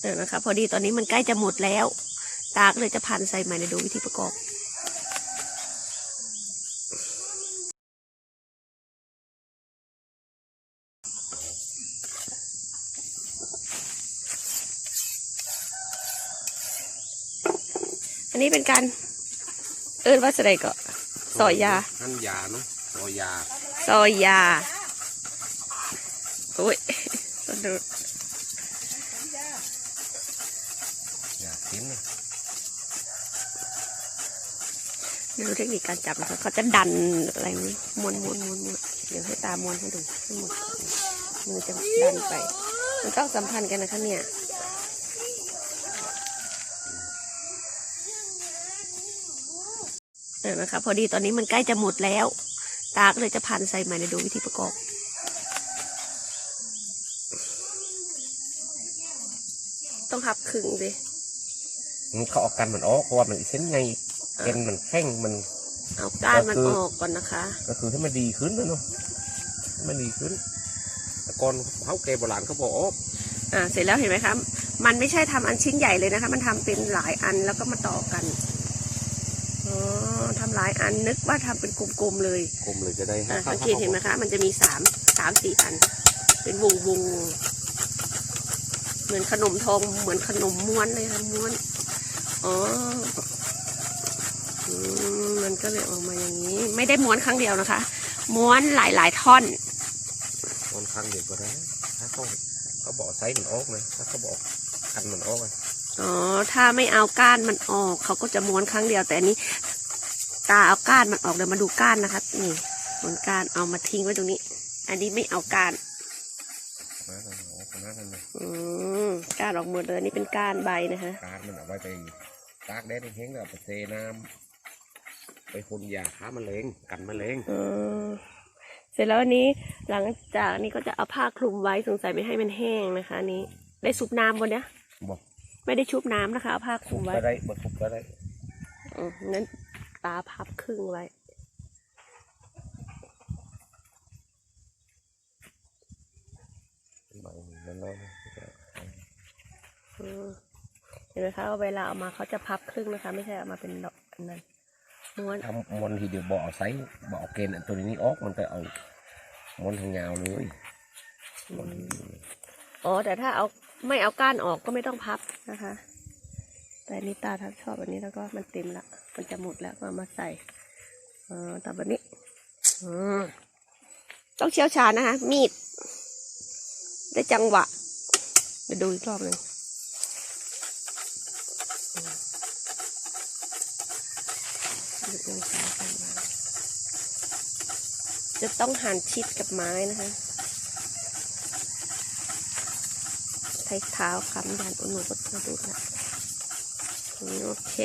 เออนะคะ พอดีตอนนี้มันใกล้จะหมดแล้ว ตาก็เลยจะพันใส่ใหม่ในดูวิธีประกอบอันนี้เป็นการเอิ้นว่าสไดก็ซอยยาหั่นยาเนาะซอยยาซอยยาโอ้ยสะดุด ยากินนะดูเทคนิคการจับนะคะเขาจะดันอะไรนี้ม้วนม้วนม้วนม้วนเดี๋ยวให้ตามวนให้ดูให้หมดมือจะดันไป มันต้องสัมพันธ์กันนะคะเนี่ยเออนะคะพอดีตอนนี้มันใกล้จะหมดแล้ว ตาก็เลยจะพันใส่ใหม่ในดูวิธีประกอบต้องหับครึ่งดิ มันเขาเออกกันมันออกเพราะว่ามันเส้นไงเอ็นมันแข็งมันเอาก้านมันก็คือออกก่อนนะคะ ก็คือให้มันดีขึ้นนะเนาะให้มันดีขึ้นแต่ก่อนเขาแกโบราณเขาบอกออกอ่าเสร็จแล้วเห็นไหมคะมันไม่ใช่ทำอันชิ้นใหญ่เลยนะคะ มันทำเป็นหลายอันแล้วก็มาต่อกันอ๋อทำหลายอันนึกว่าทำเป็นกลมๆเลยกลมเลยจะได้อ่าสังเกตเห็นไหมคะมันจะมีสามสามสี่อัน เป็นวงวงเหมือนขนมทองเหมือนขนมม้วนเลยค่ะม้วน อ๋ออืมมันก็เลยออกมาอย่างนี้ ไม่ได้ม้วนครั้งเดียวนะคะ ม้วนหลายๆท่อนตอนครั้งเดียวก็ได้ถ้าเขาเขาบอกไซส์มันออกนะถ้าเขาบอกกันมันออกอะอ๋อถ้าไม่เอาก้านมันออก เขาก็จะม้วนครั้งเดียวแต่อันนี้ ตาเอาก้านมันออกเดี๋ยวมาดูก้านนะคะนี่ม้วนก้านเอามาทิ้งไว้ตรงนี้ อันนี้ไม่เอาก้านนะมันออกนะมันนะอืมก้านออกหมดเลยอันนี่เป็นก้านใบนะคะการมันเอาไว้ไป ตากแดดให้แห้งแล้วเอาไปเทน้ำไปพ่นยาฆ่าแมลงกันแมลงอืมเสร็จแล้วอันนี้หลังจากนี้ก็จะเอาผ้าคลุมไว้สงสัยไม่ให้มันแห้งนะคะอันนี้ได้ซุปน้ำบนเนี้ยบอกไม่ได้ชุบน้ำนะคะเอาผ้าคลุทุมบไว้ก็ได้บดทุบก็ได้อืมนั้นตาพับครึ่งไว้ ใบมันน้อยอืมเห็นไหมคะว่าเวลาเอามาเขาจะพับครึ่งนะคะ ไม่ใช่เอามาเป็นดอกอันนั้นม้วนทำมันทีเดียวบอกเอาไซส์บอกเอาเกณฑ์อันตัวนี้ออกมันก็เอามอนทางยาวเลยม้วนทีเดียวเลยอ๋อแต่ถ้าเอาไม่เอาก้านออกก็ไม่ต้องพับนะคะ แต่อันนี่ตาทักชอบแบบนี้แล้วก็มันเต็มละมันจะหมดแล้วก็เอามาใส่เออตัดแบบนี้อืมต้องเชี่ยวชาญนะคะ มีด ได้จังหวะเดี๋ยวดูอีกรอบหนึ่งอืม ดูองศาการวางจะต้องหั่นชิดกับไม้นะคะใช้เท้าค้ำยันอุณหภูมิดูนะโอเค